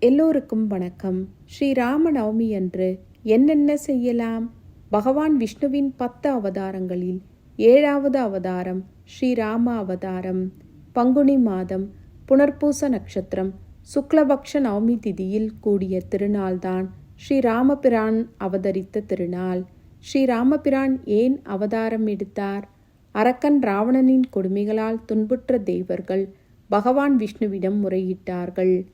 எல்லோருக்கும் வணக்கம். ஸ்ரீ ராம நவமி அன்று என்னென்ன செய்யலாம்? பகவான் விஷ்ணுவின் பத்து அவதாரங்களில் ஏழாவது அவதாரம் ஸ்ரீராம அவதாரம். பங்குனி மாதம் புனர்பூச நட்சத்திரம் சுக்லபக்ஷ நவமி திதியில் கூடிய திருநாள்தான் ஸ்ரீராமபிரான் அவதரித்த திருநாள். ஸ்ரீராமபிரான் ஏன் அவதாரம் எடுத்தார்? அரக்கன் ராவணனின் கொடுமைகளால் துன்புற்ற தெய்வர்கள் பகவான் விஷ்ணுவிடம் முறையிட்டார்கள்.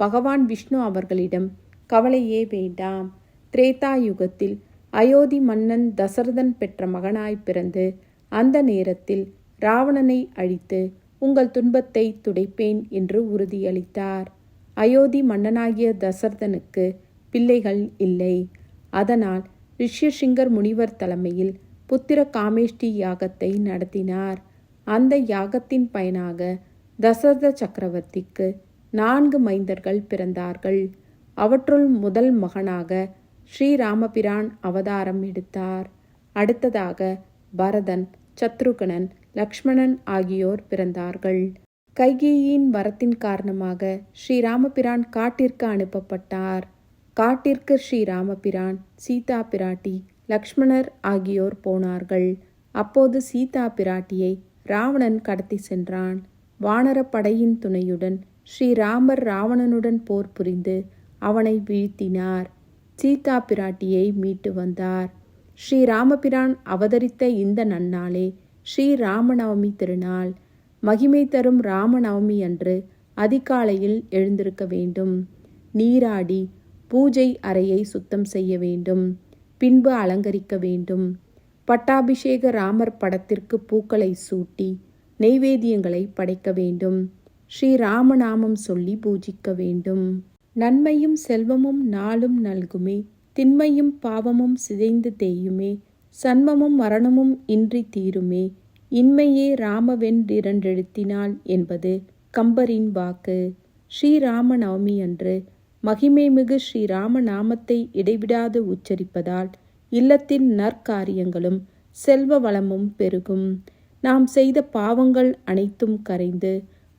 பகவான் விஷ்ணு அவர்களிடம் கவலையே வேண்டாம். திரேதா யுகத்தில் அயோத்தி மன்னன் தசரதன் பெற்ற மகனாய் பிறந்து அந்த நேரத்தில் ராவணனை அழித்து உங்கள் துன்பத்தை துடைப்பேன் என்று உறுதியளித்தார். அயோத்தி மன்னனாகிய தசரதனுக்கு பிள்ளைகள் இல்லை. அதனால் ரிஷ்யசிங்கர் முனிவர் தலைமையில் புத்திர காமேஷ்டி யாகத்தை நடத்தினார். அந்த யாகத்தின் பயனாக தசரத சக்கரவர்த்திக்கு நான்கு மைந்தர்கள் பிறந்தார்கள். அவற்றுள் முதல் மகனாக ஸ்ரீராமபிரான் அவதாரம் எடுத்தார். அடுத்ததாக பரதன் சத்ருகனன் லக்ஷ்மணன் ஆகியோர் பிறந்தார்கள். கைகேயின் வரத்தின் காரணமாக ஸ்ரீராமபிரான் காட்டிற்கு அனுப்பப்பட்டார். காட்டிற்கு ஸ்ரீராமபிரான் சீதா பிராட்டி லக்ஷ்மணர் ஆகியோர் போனார்கள். அப்போது சீதா பிராட்டியை ராவணன் கடத்தி சென்றான். வானரப்படையின் துணையுடன் ஸ்ரீராமர் ராவணனுடன் போர் புரிந்து அவனை வீழ்த்தினார். சீதா பிராட்டியை மீட்டு வந்தார். ஸ்ரீராமபிரான் அவதரித்த இந்த நன்னாளே ஸ்ரீராமநவமி திருநாள். மகிமை தரும் ராமநவமி அன்று அதிகாலையில் எழுந்திருக்க வேண்டும். நீராடி பூஜை அறையை சுத்தம் செய்ய வேண்டும். பின்பு அலங்கரிக்க வேண்டும். பட்டாபிஷேக ராமர் படத்திற்கு பூக்களை சூட்டி நெய்வேதியங்களை படைக்க வேண்டும். ஸ்ரீராமநாமம் சொல்லி பூஜிக்க வேண்டும். நன்மையும் செல்வமும் நாளும் நல்குமே திண்மையும் பாவமும் சிதைந்து தேயுமே சன்மமும் மரணமும் இன்றி தீருமே இன்மையே ராமவென்றிரண்டெழுத்தினாள் என்பது கம்பரின் வாக்கு. ஸ்ரீராம நவமி அன்று மகிமைமிகு ஸ்ரீராம நாமத்தை இடைவிடாது உச்சரிப்பதால் இல்லத்தின் நற்காரியங்களும் செல்வ வளமும் பெருகும். நாம் செய்த பாவங்கள் அனைத்தும் கரைந்து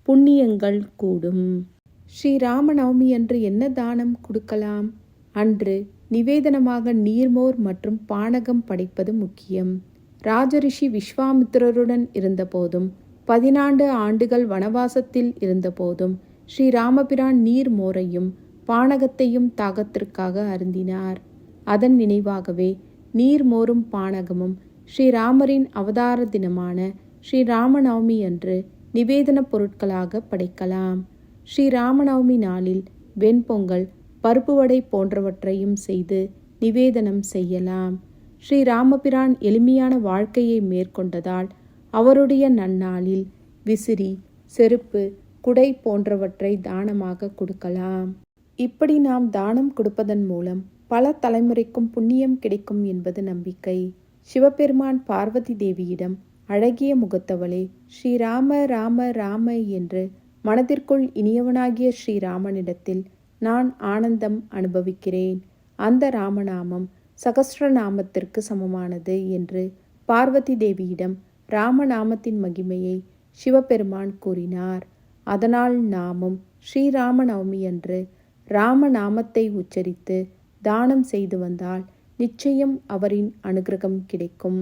புண்ணியங்கள் கூடும். ஸ்ரீ ராமநவமி அன்று என்ன தானம் கொடுக்கலாம்? அன்று நிவேதனமாக நீர்மோர் மற்றும் பானகம் படைப்பது முக்கியம். ராஜரிஷி விஸ்வாமித்திரருடன் இருந்தபோதும் பதினான்கு ஆண்டுகள் வனவாசத்தில் இருந்தபோதும் ஸ்ரீராமபிரான் நீர் மோரையும் பானகத்தையும் தாகத்திற்காக அருந்தினார். அதன் நினைவாகவே நீர் மோரும் பானகமும் ஸ்ரீராமரின் அவதார தினமான ஸ்ரீராமநவமி அன்று நிவேதனப் பொருட்களாக படைக்கலாம். ஸ்ரீராமநவமி நாளில் வெண்பொங்கல் பருப்பு வடை போன்றவற்றையும் செய்து நிவேதனம் செய்யலாம். ஸ்ரீராமபிரான் எளிமையான வாழ்க்கையை மேற்கொண்டதால் அவருடைய நன்னாளில் விசிறி செருப்பு குடை போன்றவற்றை தானமாக கொடுக்கலாம். இப்படி நாம் தானம் கொடுப்பதன் மூலம் பல தலைமுறைக்கும் புண்ணியம் கிடைக்கும் என்பது நம்பிக்கை. சிவபெருமான் பார்வதி தேவியிடம் அழகிய முகத்தவளே ஸ்ரீராம ராம ராம என்று மனதிற்குள் இனியவனாகிய ஸ்ரீராமனிடத்தில் நான் ஆனந்தம் அனுபவிக்கிறேன். அந்த ராமநாமம் சகஸ்ரநாமத்திற்கு சமமானது என்று பார்வதி தேவியிடம் ராமநாமத்தின் மகிமையை சிவபெருமான் கூறினார். அதனால் நாமும் ஸ்ரீராம நவமி அன்று ராமநாமத்தை உச்சரித்து தானம் செய்து வந்தால் நிச்சயம் அவரின் அனுகிரகம் கிடைக்கும்.